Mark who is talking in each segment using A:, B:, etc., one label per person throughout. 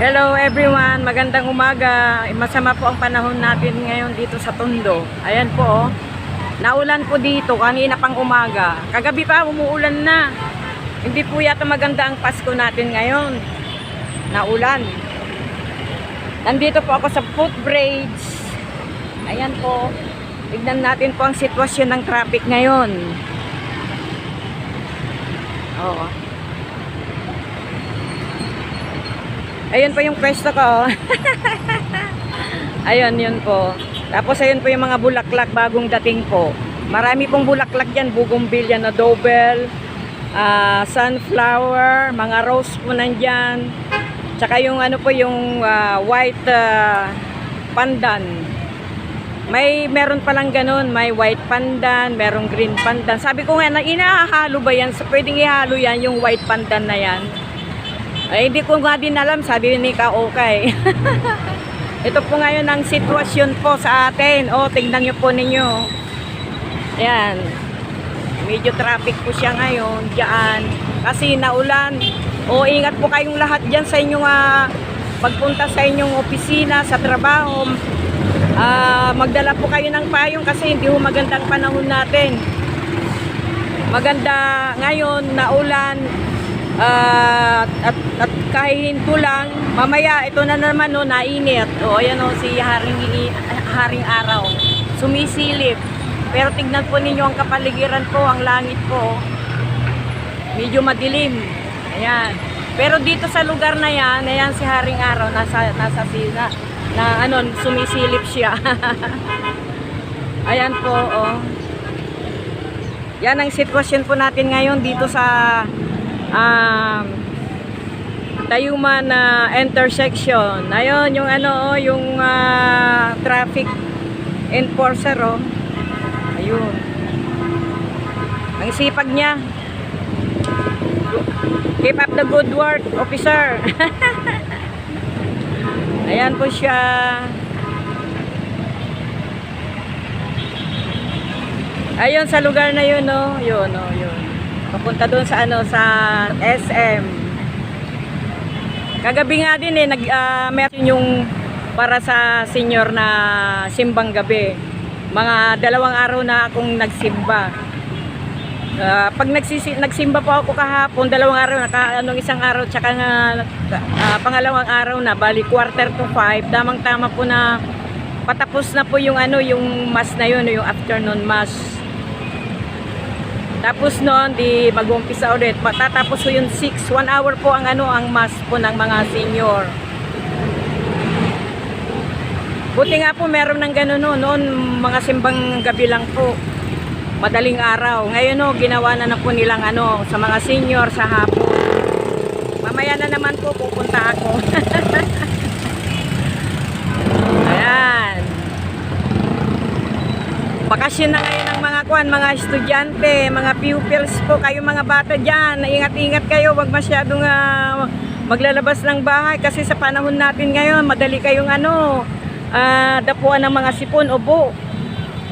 A: Hello everyone, magandang umaga. Masama po ang panahon natin ngayon dito sa Tondo. Ayan po, oh. naulan po dito kanina pang umaga. Kagabi pa umuulan na. Hindi po yata maganda ang Pasko natin ngayon. Naulan. Nandito po ako sa footbridge. Ayan po. Tignan natin po ang sitwasyon ng traffic ngayon. Oo. Ayun po yung pwesto ko. ayun, yun po. Tapos ayun po yung mga bulaklak bagong dating po. Marami pong bulaklak dyan. Bougainvillea na dobel, ah, sunflower, mga rose po nandyan. Tsaka yung ano po yung ah, white ah, pandan. May meron palang ganun, may white pandan, merong green pandan. Sabi ko nga, na inahalo ba yan? So, pwedeng ihalo yan, yung white pandan na yan. Ay, hindi ko nga din alam, sabi ni Ka okay. Ito po ngayon ang sitwasyon po sa atin. O, tignan nyo po ninyo. Ayan. Medyo traffic po siya ngayon. Diyan. Kasi naulan. O, ingat po kayong lahat dyan sa inyong ah, pagpunta sa inyong opisina, sa trabaho. Ah, magdala po kayo ng payong kasi hindi ho magandang panahon natin. Maganda ngayon, naulan, Ah, at, at kahihinto lang, mamaya ito na naman no, nainit. O ayan o, si Haring, Haring Araw. Sumisilip. Pero tignan po ninyo ang kapaligiran po, ang langit po. Medyo madilim. Ayan. Pero dito sa lugar na yan, ayan si Haring Araw, nasa, nasa sina, na ano, sumisilip siya. ayan po, oh. Yan ang sitwasyon po natin ngayon dito sa um, Tayuman na intersection. Ayun, yung ano, oh, yung ah, traffic enforcer, oh. Ayun. Ang sipag niya. Keep up the good work, officer. Ayan po siya. Ayun, sa lugar na yun, no? Yun, no, yun. Papunta doon sa ano sa SM. Kagabi nga din eh nag ah, meron yung para sa senior na simbang gabi. Mga dalawang araw na akong nagsimba. Ah, pag nagsisi, nagsimba po ako kahapon, dalawang araw, naka, anong isang araw, tsaka nga, ah, pangalawang araw na, bali quarter to five, tamang-tama po na patapos na po yung ano, yung mass na yun, yung afternoon mass. Tapos noon, di mag-umpisa ulit. Matatapos ko yung 6. 1 hour po ang ano ang mass po ng mga senior. Buti nga po meron ng gano'n no. noon. Mga simbang gabi lang po. Madaling araw. Ngayon no, ginawa na na po nilang ano sa mga senior sa hapon. Mamaya na naman po pupunta ako. Ayan. Bakasyon na ngayon ng mga estudyante, mga pupils po, kayo mga bata dyan, ingat-ingat kayo, wag masyadong ah, maglalabas ng bahay kasi sa panahon natin ngayon, madali kayong ano, ah, dapuan ng mga sipon, ubo.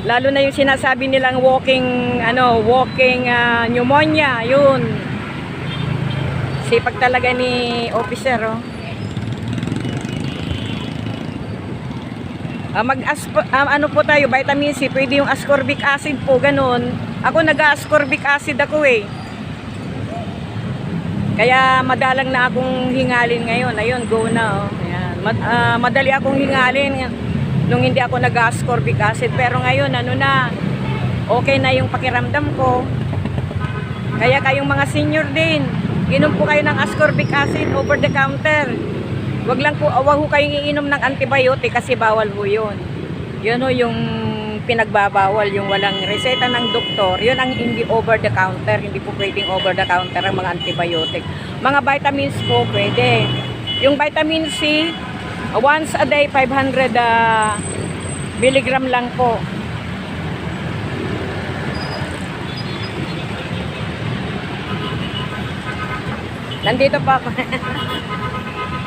A: Lalo na yung sinasabi nilang walking, ano, walking ah, pneumonia, yun. Sipag talaga ni officer, oh. Ah, mag ah, ano po tayo, vitamin C, pwede yung ascorbic acid po, ganun. Ako nag-ascorbic acid ako eh. Kaya madalang na akong hingalin ngayon. Ayun, go na oh. Ayan. Mad- ah, madali akong hingalin nung hindi ako nag-ascorbic acid. Pero ngayon, ano na, okay na yung pakiramdam ko. Kaya kayong mga senior din, inom po kayo ng ascorbic acid over the counter. Wag lang po, wag ho kayong iinom ng antibiotic kasi bawal ho yun. Yun ho yung pinagbabawal, yung walang reseta ng doktor. Yun ang hindi over the counter. Hindi po pwedeng over the counter ang mga antibiotic. Mga vitamins po pwede. Yung vitamin C, once a day, 500 ah, milligram lang po. Nandito pa ako.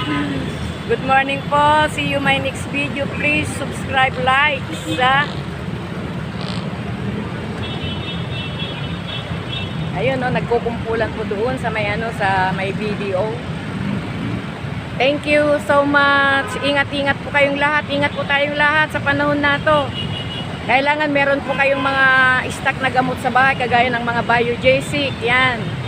A: Good morning po. See you my next video. Please subscribe, like sa Ayun no, nagkukumpulan po doon sa may ano sa may video. Thank you so much. Ingat-ingat po kayong lahat. Ingat po tayong lahat sa panahon na to. Kailangan meron po kayong mga stock na gamot sa bahay kagaya ng mga biogesic. Yan.